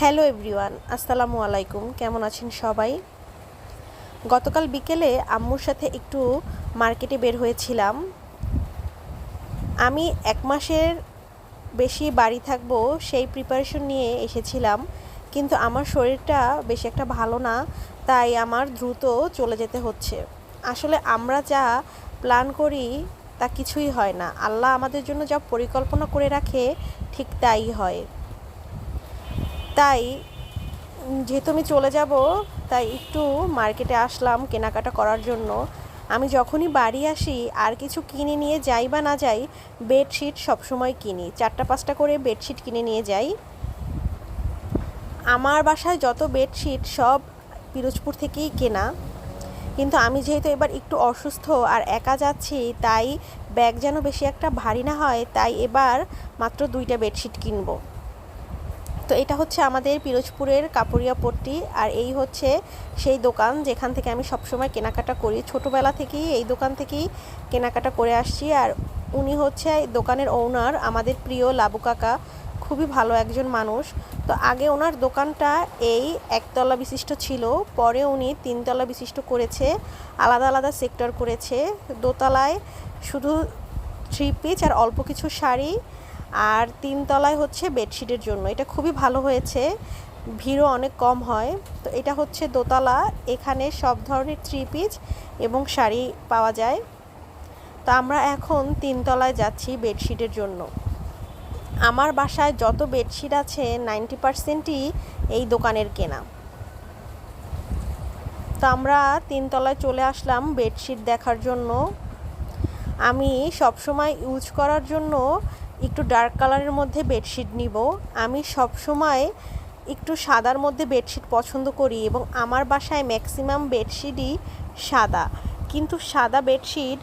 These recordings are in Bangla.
হ্যালো এভরিওয়ান, আসসালামু আলাইকুম। কেমন আছেন সবাই? গতকাল বিকেলে আম্মুর সাথে একটু মার্কেটে বের হয়েছিলাম। আমি এক মাসের বেশি বাড়ি থাকব সেই প্রিপারেশন নিয়ে এসেছিলাম। কিন্তু আমার শরীরটা বেশি একটা ভালো না, তাই আমার দ্রুত চলে যেতে হচ্ছে। আসলে আমরা যা প্ল্যান করি, তা কিছুই হয় না। আল্লাহ আমাদের জন্য যা পরিকল্পনা করে রাখে, ঠিক তাই হয়। তাই যেহেতু আমি চলে যাব, তাই একটু মার্কেটে আসলাম কেনাকাটা করার জন্য। আমি যখনই বাড়ি আসি, আর কিছু কিনে নিয়ে যাই বা না যাই, বেডশিট সবসময় কিনি। চারটা, পাঁচটা করে বেডশিট কিনে নিয়ে যাই। আমার বাসায় যত বেডশিট সব পিরোজপুর থেকেই কেনা। কিন্তু আমি যেহেতু এবার একটু অসুস্থ আর একা যাচ্ছি, তাই ব্যাগ যেন বেশি একটা ভারী না হয়, তাই এবার মাত্র দুইটা বেডশিট কিনবো। তো এটা হচ্ছে আমাদের পিরোজপুরের কাপড়িয়া পট্টি আর এই হচ্ছে সেই দোকান যেখান থেকে আমি সবসময় কেনাকাটা করি। ছোটোবেলা থেকেই এই দোকান থেকেই কেনাকাটা করে আসছি আর উনি হচ্ছে দোকানের ওনার আমাদের প্রিয় লাবু কাকা, খুবই ভালো একজন মানুষ। তো আগে ওনার দোকানটা এই একতলা বিশিষ্ট ছিল, পরে উনি তিনতলা বিশিষ্ট করেছে, আলাদা আলাদা সেক্টর করেছে। দোতলায় শুধু থ্রি পিচ আর অল্প কিছু শাড়ি। আর তিনতলায় হচ্ছে বেডশিটের জন্য। এটা খুবই ভালো হয়েছে। ভিড়ও অনেক কম হয়। তো এটা হচ্ছে দোতলা। এখানে সব ধরনের থ্রি পিচ এবং শাড়ি পাওয়া যায়। তো আমরা এখন তিনতলায় যাচ্ছি বেডশিটের জন্য। আমার বাসায় যত বেডশিট আছে, নাইনটি পার্সেন্টই এই দোকানের কেনা। তো আমরা তিনতলায় চলে আসলাম বেডশিট দেখার জন্য। আমি সবসময় ইউজ করার জন্য একটু ডার্ক কালারের মধ্যে বেডশিট নিব। আমি সবসময় একটু সাদার মধ্যে বেডশিট পছন্দ করি এবং আমার বাসায় ম্যাক্সিমাম বেডশিটই সাদা। কিন্তু সাদা বেডশিট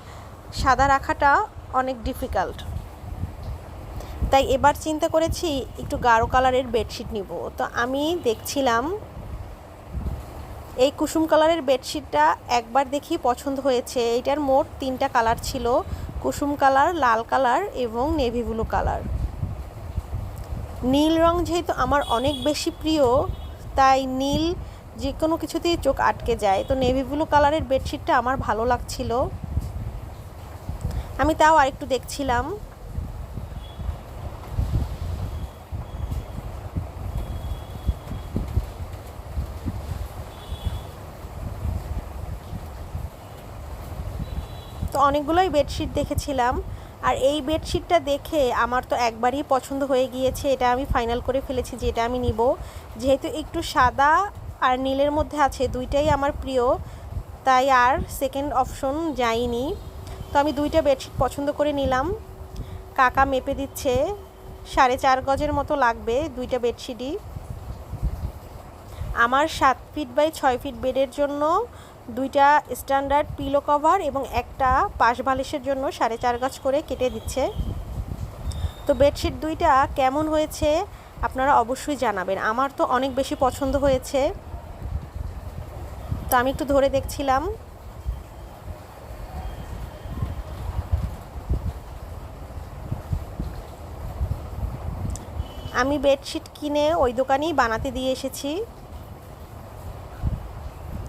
সাদা রাখাটা অনেক ডিফিকাল্ট তাই এবার চিন্তা করেছি একটু গাঢ় কালারের বেডশিট নিব। তো আমি দেখছিলাম এই কুসুম কালারের বেডশিটটা একবার দেখি পছন্দ হয়েছে। এটার মোট তিনটা কালার ছিল, কুসুম কালার, লাল কালার এবং নেভি ব্লু কালার। নীল রং যেহেতু আমার অনেক বেশি প্রিয়, তাই নীল যে কোনো কিছুতেই চোখ আটকে যায়। তো নেভি ব্লু কালারের বেডশিটটা আমার ভালো লাগছিল। আমি তাও আরেকটু দেখছিলাম। তো অনেকগুলোই বেডশিট দেখেছিলাম। আর এই বেডশিটটা দেখে আমার তো একবারই পছন্দ হয়ে গিয়েছে। এটা আমি ফাইনাল করে ফেলেছি যে এটা আমি নিব। যেহেতু একটু সাদা আর নীলের মধ্যে আছে, দুইটাই আমার প্রিয়। তাই আর সেকেন্ড অপশন যাইনি। তো আমি দুইটা বেডশিট পছন্দ করে নিলাম। কাকা মেপে দিচ্ছে, সাড়ে চার গজের মতো লাগবে দুইটা বেডশিটই। আমার সাত ফিট বাই ছয় ফিট বেডের জন্য দুইটা স্ট্যান্ডার্ড পিলো কভার এবং একটা পাশ বালিশের জন্য সাড়ে চার গাছ করে কেটে দিচ্ছে। তো বেডশিট দুইটা কেমন হয়েছে আপনারা অবশ্যই জানাবেন। আমার তো অনেক বেশি পছন্দ হয়েছে। তো আমি একটু ধরে দেখছিলাম। আমি বেডশিট কিনে ওই দোকানেই বানাতে দিয়ে এসেছি।